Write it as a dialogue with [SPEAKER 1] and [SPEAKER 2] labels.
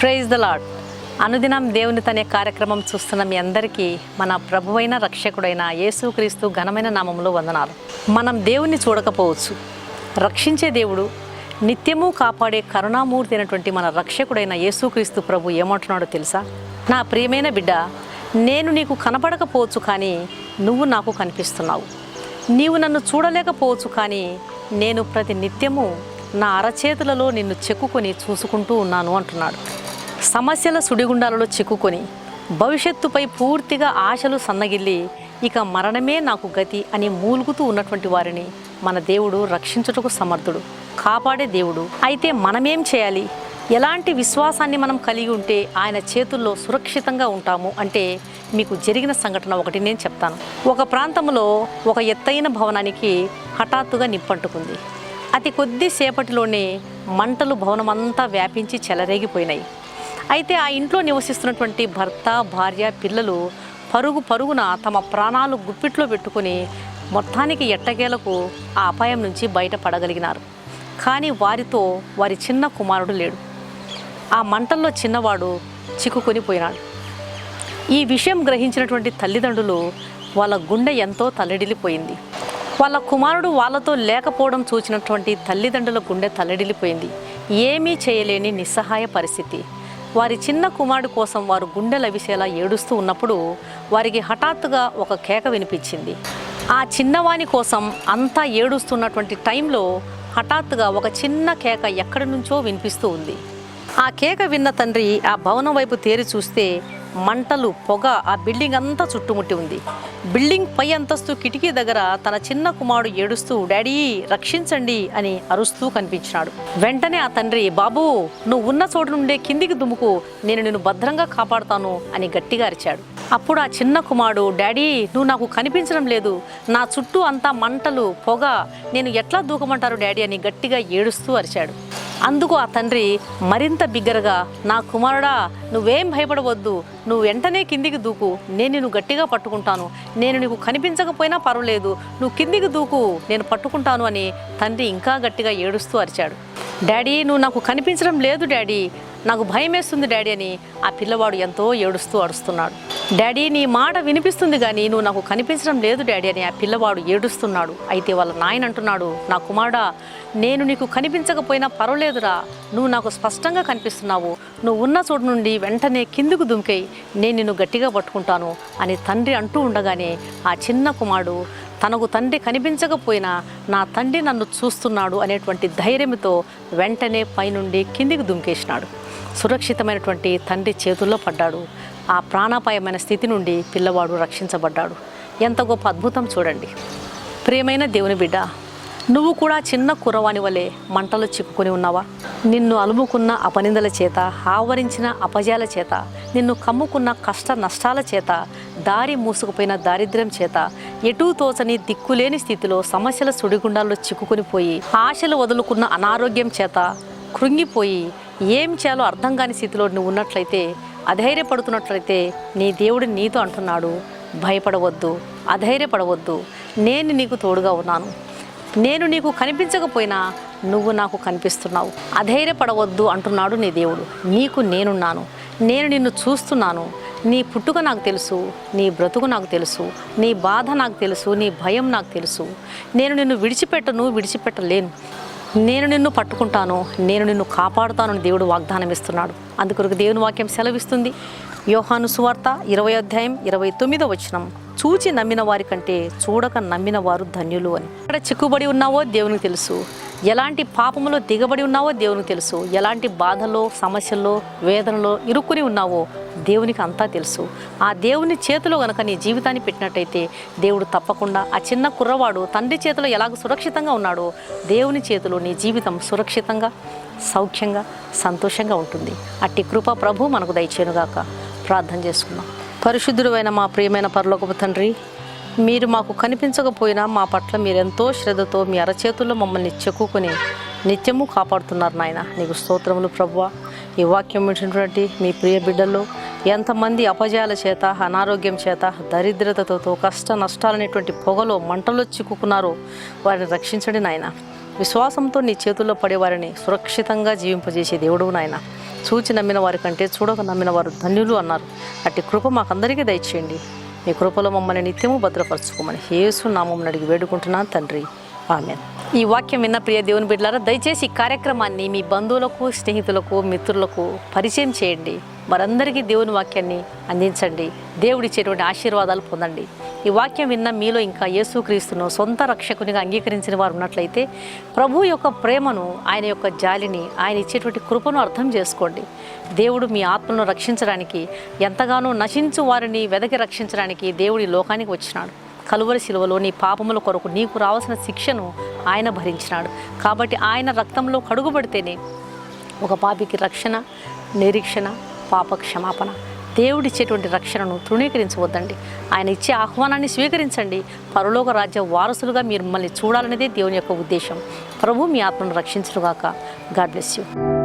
[SPEAKER 1] Praise the lord అనుదినం దేవుని తనే కార్యక్రమం చూస్తున్న మీ అందరికీ మన ప్రభువైన రక్షకుడైన యేసుక్రీస్తు ఘనమైన నామంలో వందనాలు. మనం దేవుణ్ణి చూడకపోవచ్చు. రక్షించే దేవుడు నిత్యము కాపాడే కరుణామూర్తి అయినటువంటి మన రక్షకుడైన యేసుక్రీస్తు ప్రభు ఏమంటున్నాడో తెలుసా? నా ప్రియమైన బిడ్డ నేను నీకు కనపడకపోవచ్చు కానీ నువ్వు నాకు కనిపిస్తున్నావు. నీవు నన్ను చూడలేకపోవచ్చు కానీ నేను ప్రతి నిత్యము నా అరచేతులలో నిన్ను చెక్కుకొని చూసుకుంటూ ఉన్నాను అంటున్నాడు. సమస్యల సుడిగుండాలలో చిక్కుకొని భవిష్యత్తుపై పూర్తిగా ఆశలు సన్నగిల్లి ఇక మరణమే నాకు గతి అని మూలుగుతూ ఉన్నటువంటి వారిని మన దేవుడు రక్షించుటకు సమర్థుడు కాపాడే దేవుడు. అయితే మనమేం చేయాలి? ఎలాంటి విశ్వాసాన్ని మనం కలిగి ఉంటే ఆయన చేతుల్లో సురక్షితంగా ఉంటాము అంటే మీకు జరిగిన సంఘటన ఒకటి నేను చెప్తాను. ఒక ప్రాంతంలో ఒక ఎత్తైన భవనానికి హఠాత్తుగా నిప్పంటుకుంది. అతి కొద్దిసేపటిలోనే మంటలు భవనమంతా వ్యాపించి చెలరేగిపోయినాయి. అయితే ఆ ఇంట్లో నివసిస్తున్నటువంటి భర్త భార్య పిల్లలు పరుగు పరుగున తమ ప్రాణాలు గుప్పిట్లో పెట్టుకుని మొత్తానికి ఎట్టకేలకు ఆ అపాయం నుంచి బయటపడగలిగినారు. కానీ వారితో వారి చిన్న కుమారుడు లేడు. ఆ మంటల్లో చిన్నవాడు చిక్కుకొని పోయినాడు. ఈ విషయం గ్రహించినటువంటి తల్లిదండ్రులు వాళ్ళ గుండె ఎంతో తల్లడిల్లిపోయింది. వాళ్ళ కుమారుడు వాళ్ళతో లేకపోవడం చూసినటువంటి తల్లిదండ్రుల గుండె తల్లడిల్లిపోయింది. ఏమీ చేయలేని నిస్సహాయ పరిస్థితి. వారి చిన్న కుమారుడు కోసం వారు గుండెల విసేలా ఏడుస్తూ ఉన్నప్పుడు వారికి హఠాత్తుగా ఒక కేక వినిపించింది. ఆ చిన్నవాని కోసం అంతా ఏడుస్తున్నటువంటి టైంలో హఠాత్తుగా ఒక చిన్న కేక ఎక్కడి నుంచో వినిపిస్తూ ఉంది. ఆ కేక విన్న తండ్రి ఆ భవనం వైపు తేరి చూస్తే మంటలు పొగ ఆ బిల్డింగ్ అంతా చుట్టుముట్టి ఉంది. బిల్డింగ్ పై అంతస్తు కిటికీ దగ్గర తన చిన్న కుమారుడు ఏడుస్తూ డాడీ రక్షించండి అని అరుస్తూ కనిపించినాడు. వెంటనే ఆ తండ్రి బాబు నువ్వు ఉన్న చోటు నుండే కిందికి దుముకు నేను నిన్ను భద్రంగా కాపాడుతాను అని గట్టిగా అరిచాడు. అప్పుడు ఆ చిన్న కుమారుడు డాడీ నువ్వు నాకు కనిపించడం లేదు. నా చుట్టూ అంతా మంటలు పొగ నేను ఎట్లా దూకమంటారు డాడీ అని గట్టిగా ఏడుస్తూ అరిచాడు. అందుకు ఆ తండ్రి మరింత బిగ్గరగా నా కుమారుడా నువ్వేం భయపడవద్దు. నువ్వు వెంటనే కిందికి దూకు. నేను నిన్ను గట్టిగా పట్టుకుంటాను. నేను నీకు కనిపించకపోయినా పర్వాలేదు. నువ్వు కిందికి దూకు. నేను పట్టుకుంటాను అని తండ్రి ఇంకా గట్టిగా ఏడుస్తూ అరిచాడు. డాడీ నువ్వు నాకు కనిపించడం లేదు డాడీ. నాకు భయం వేస్తుంది డాడీ అని ఆ పిల్లవాడు ఎంతో ఏడుస్తూ అరుస్తున్నాడు. డాడీ నీ మాట వినిపిస్తుంది కానీ నువ్వు నాకు కనిపించడం లేదు డాడీ అని ఆ పిల్లవాడు ఏడుస్తున్నాడు. అయితే వాళ్ళ నాయన అంటున్నాడు నా కుమారుడా నేను నీకు కనిపించకపోయినా పర్వాలేదురా. నువ్వు నాకు స్పష్టంగా కనిపిస్తున్నావు. నువ్వు ఉన్న చోటు నుండి వెంటనే కిందికి దుమికై నేను నిన్ను గట్టిగా పట్టుకుంటాను అని తండ్రి అంటూ ఉండగానే ఆ చిన్న కుమారుడు తనకు తండ్రి కనిపించకపోయినా నా తండ్రి నన్ను చూస్తున్నాడు అనేటువంటి ధైర్యంతో వెంటనే పైనుండి కిందికి దుమికేసినాడు సురక్షితమైనటువంటి తండ్రి చేతుల్లో పడ్డాడు. ఆ ప్రాణాపాయమైన స్థితి నుండి పిల్లవాడు రక్షించబడ్డాడు. ఎంత గొప్ప అద్భుతం చూడండి. ప్రియమైన దేవుని బిడ్డ నువ్వు కూడా చిన్న కురవాని వలె మంటలో చిక్కుకొని ఉన్నావా? నిన్ను అలుముకున్న అపనిందల చేత ఆవరించిన అపజయాల చేత నిన్ను కమ్ముకున్న కష్ట నష్టాల చేత దారి మూసుకుపోయిన దారిద్ర్యం చేత ఎటూ తోచని దిక్కులేని స్థితిలో సమస్యల సుడిగుండాల్లో చిక్కుకుని పోయి ఆశలు వదులుకున్న అనారోగ్యం చేత కృంగిపోయి ఏం చేయాలో అర్థం కాని స్థితిలో నువ్వు ఉన్నట్లయితే అధైర్యపడుతున్నట్లయితే నీ దేవుడు నీతో అంటున్నాడు భయపడవద్దు అధైర్యపడవద్దు నేను నీకు తోడుగా ఉన్నాను. నేను నీకు కనిపించకపోయినా నువ్వు నాకు కనిపిస్తున్నావు. అధైర్యపడవద్దు అంటున్నాడు నీ దేవుడు. నీకు నేనున్నాను. నేను నిన్ను చూస్తున్నాను. నీ పుట్టుక నాకు తెలుసు నీ బ్రతుకు నాకు తెలుసు నీ బాధ నాకు తెలుసు నీ భయం నాకు తెలుసు. నేను నిన్ను విడిచిపెట్టను విడిచిపెట్టలేను. నేను నిన్ను పట్టుకుంటాను నేను నిన్ను కాపాడుతాను దేవుడు వాగ్దానం ఇస్తున్నాడు. అందుకొరకు దేవుని వాక్యం సెలవిస్తుంది. యోహాను సువార్త ఇరవై అధ్యాయం ఇరవై తొమ్మిదో వచనం. చూచి నమ్మిన వారి కంటే చూడక నమ్మిన వారు ధన్యులు అని. ఇక్కడ చిక్కుబడి ఉన్నావో దేవునికి తెలుసు. ఎలాంటి పాపములో దిగబడి ఉన్నావో దేవునికి తెలుసు. ఎలాంటి బాధలో సమస్యల్లో వేదనలో ఇరుక్కుని ఉన్నావో దేవునికి అంతా తెలుసు. ఆ దేవుని చేతిలో గనక నీ జీవితాన్ని పెట్టినట్టయితే దేవుడు తప్పకుండా ఆ చిన్న కుర్రవాడు తండ్రి చేతిలో ఎలాగ సురక్షితంగా ఉన్నాడో దేవుని చేతిలో నీ జీవితం సురక్షితంగా సౌఖ్యంగా సంతోషంగా ఉంటుంది. అట్టి కృప ప్రభు మనకు దయచేనుగాక ప్రార్థన చేసుకుందాం. పరిశుద్ధుడైన మా ప్రియమైన పరలోకపు తండ్రి మీరు మాకు కనిపించకపోయినా మా పట్ల మీరెంతో శ్రద్ధతో మీ అరచేతుల్లో మమ్మల్ని చెక్కుకొని నిత్యము కాపాడుతున్నారు నాయన. నీకు స్తోత్రములు ప్రభువ. ఈ వాక్యం వింటున్నటువంటి మీ ప్రియ బిడ్డల్లో ఎంతమంది అపజయాల చేత అనారోగ్యం చేత దరిద్రతతో కష్ట నష్టాలనేటువంటి పొగలో మంటలో చిక్కుకున్నారో వారిని రక్షించండి నాయన. విశ్వాసంతో నీ చేతుల్లో పడే వారిని సురక్షితంగా జీవింపజేసే దేవుడు నాయన. చూచి నమ్మిన వారి కంటే చూడక నమ్మిన వారు ధన్యులు అన్నారు. అట్టి కృప మాకందరికీ దయచేయండి. మీ కృపలో మమ్మల్ని నిత్యము భద్రపరచుకోమని యేసు నామం అడిగి వేడుకుంటున్నాను తండ్రి. ఆమె ఈ వాక్యం విన్న ప్రియ దేవుని బిడ్డలారా దయచేసి ఈ కార్యక్రమాన్ని మీ బంధువులకు స్నేహితులకు మిత్రులకు పరిచయం చేయండి. వారందరికీ దేవుని వాక్యాన్ని అందించండి. దేవుడిచ్చేటువంటి ఆశీర్వాదాలు పొందండి. ఈ వాక్యం విన్న మీలో ఇంకా యేసుక్రీస్తును సొంత రక్షకునిగా అంగీకరించిన వారు ఉన్నట్లయితే ప్రభు యొక్క ప్రేమను ఆయన యొక్క జాలిని ఆయన ఇచ్చేటువంటి కృపను అర్థం చేసుకోండి. దేవుడు మీ ఆత్మను రక్షించడానికి ఎంతగానో నశించు వారిని వెదకి రక్షించడానికి దేవుడి లోకానికి వచ్చినాడు. కలువరి శిలువలో నీ పాపముల కొరకు నీకు రావాల్సిన శిక్షను ఆయన భరించినాడు. కాబట్టి ఆయన రక్తంలో కడుగుబడితేనే ఒక పాపికి రక్షణ నిరీక్షణ పాప క్షమాపణ. దేవుడిచ్చేటువంటి రక్షణను తృణీకరించవద్దండి. ఆయన ఇచ్చే ఆహ్వానాన్ని స్వీకరించండి. పరలోక రాజ్య వారసులుగా మీరు మిమ్మల్ని చూడాలనేదే దేవుని యొక్క ఉద్దేశం. ప్రభు మీ ఆత్మను రక్షించుగాక గాడ్ బ్లెస్ యూ.